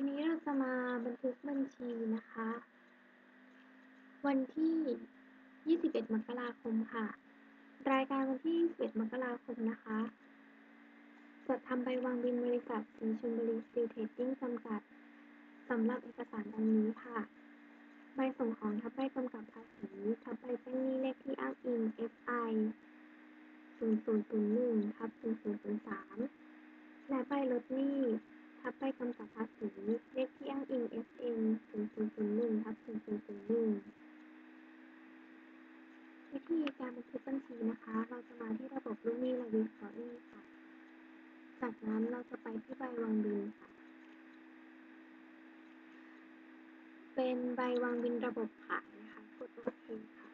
วันนี้เราจะมาบันทึกบัญชีนะคะ วันที่ 21 มกราคมค่ะ รายการวันที่ 21 มกราคมนะคะ จัดทำใบวางบินบริษัทสีชลบุรีสตีลเทดดิ้งจำกัดสำหรับเอกสารดังนี้ค่ะ ใบส่งของทับใบกำกับภาษีทับใบแจ้งหนี้เลขที่อ้างอิง FI 0001ทับ0003และใบลดหนี้ ทับใบกำกับภาษี เลขที่อ้างอิง FM 0001ทับ0001วิธีการบันทึกบัญชีนะคะ เราจะมาที่ระบบลูกหนี้และวิเคราะห์หนี้ค่ะ จากนั้นเราจะไปที่ใบวางบินค่ะ เป็นใบวางบินระบบขายนะคะ กดโอเคค่ะ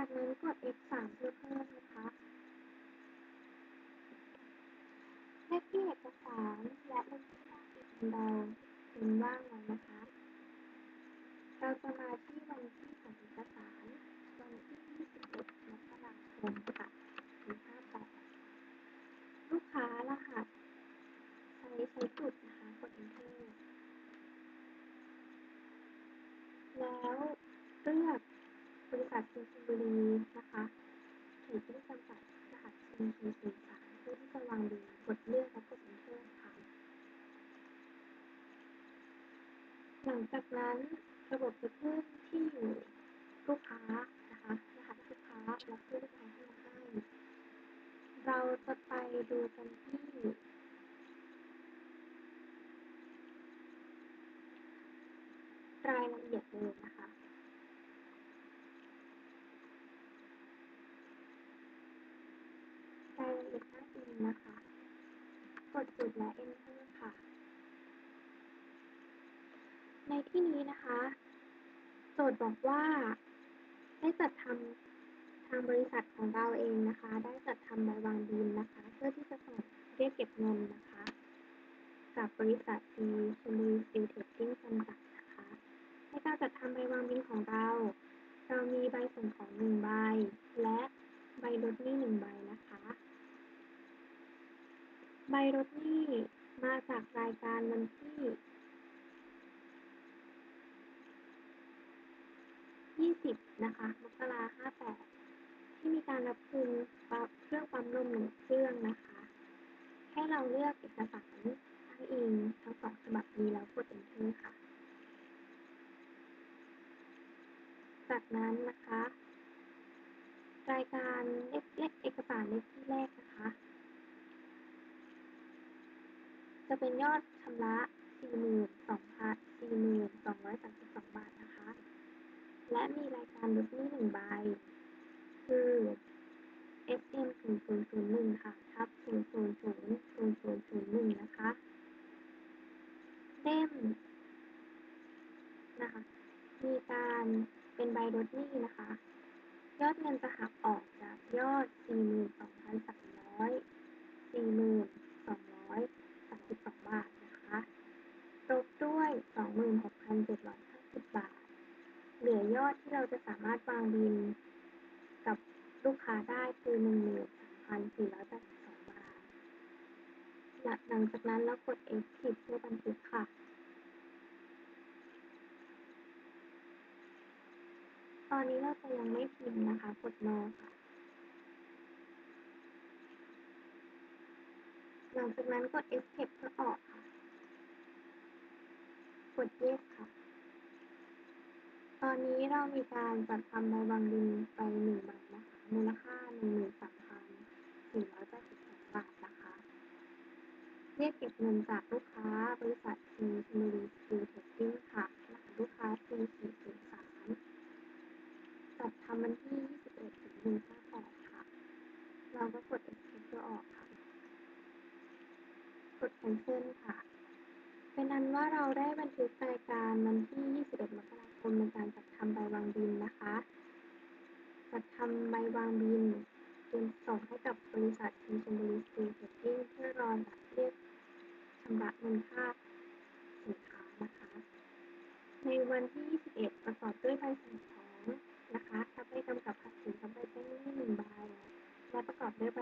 จากนั้นกด F3 เพื่อเพิ่มนะคะ เลขที่เอกสารและเลขที่อ้างอิงของเราเป็นว่างไว้วนะคะ เราจะมาที่วันที่ของเอกสาร วันที่ 21มกราคมค่ะปี58ลูกค้ารหัสใช้ใช้จุดนะคะกด enter แล้วเลือก บริษัทซินซิบุรี นะคะ เขตที่จำกัด รหัส CT03 เพื่อที่จะวางบินกดเลือกและกด enter ค่ะ หลังจากนั้นระบบจะขึ้นที่อยู่ลูกค้านะคะรหัสลูกค้าและชื่อลูกค้าที่เราให้ เราจะไปดูกันที่รายละเอียดเลยนะคะ รายละเอียดอ้างอิงนะคะ กดจุดและ enter ค่ะ ใน ที่นี้นะคะ โจทย์บอกว่าได้จัดทำทางบริษัทของเราเองนะคะ ได้จัดทำใบวางบินนะคะ เพื่อที่จะส่งเรียกเก็บเงินนะคะ กับบริษัททีชลบุรีสตีลเทรดดิ้งจำกัดนะคะ ในการจัดทำใบวางบินของเรา เรามีใบส่งของหนึ่งใบ และใบลดหนี้หนึ่งใบนะคะ ใบลดหนี้มาจากรายการวันที่ 20นะคะ มกราคม58ที่มีการรับคืนปั๊มเครื่องปั๊มลมหนึ่งเครื่องนะคะ ให้เราเลือกเอกสารอ้างอิงทั้งสองฉบับนี้แล้วกด enter ค่ะ จากนั้นนะคะ รายการเลขเลขเอกสารเลขที่แรกนะคะ จะเป็นยอดชำระ 42,000 42,232 บาทนะคะ และมีรายการลดหนี้หนึ่งใบคือ SM 0001ค่ะทับ000 0001นะคะเล่มนะคะ มีการเป็นใบลดหนี้นะคะ ยอดเงินจะหักออกจากยอด 42,300 42,232 บาทนะคะลบด้วย 26,750 บาท เหลือยอดที่เราจะสามารถวางบินกับลูกค้าได้คือ13,482บาท หลังจากนั้นเรากด F10 เพื่อบันทึกค่ะตอนนี้เราจะยังไม่พิมพ์นะคะ กด no ค่ะ หลังจากนั้นกด escape เพื่อออกค่ะ กด yes ค่ะ ตอนนี้เรามีการจัดทำใบวางบินไปหนึ่งใบนะคะ มูลค่า13,482บาทนะคะ เรียกเก็บเงินจากลูกค้าบริษัททีชลบุรีสตีลเทรดดิ้งค่ะรหัสลูกค้า C403 จัดทำวันที่21ถึง158ค่ะ เราก็กด escape เพื่อออกค่ะ กด cancel ค่ะ เป็นอันว่าเราได้บันทึกรายการวันที่ 21 มกราคมในการจัดทำใบวางบินนะคะ จัดทำใบวางบินเป็นส่งให้กับบริษัททีชลบุรีสตีลเทรดดิ้งเพื่อรอรับเรียกชำระเงินค่าสินค้านะคะ ในวันที่ 21 ประกอบด้วยใบ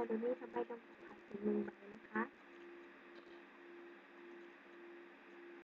ส่งของนะคะทับใ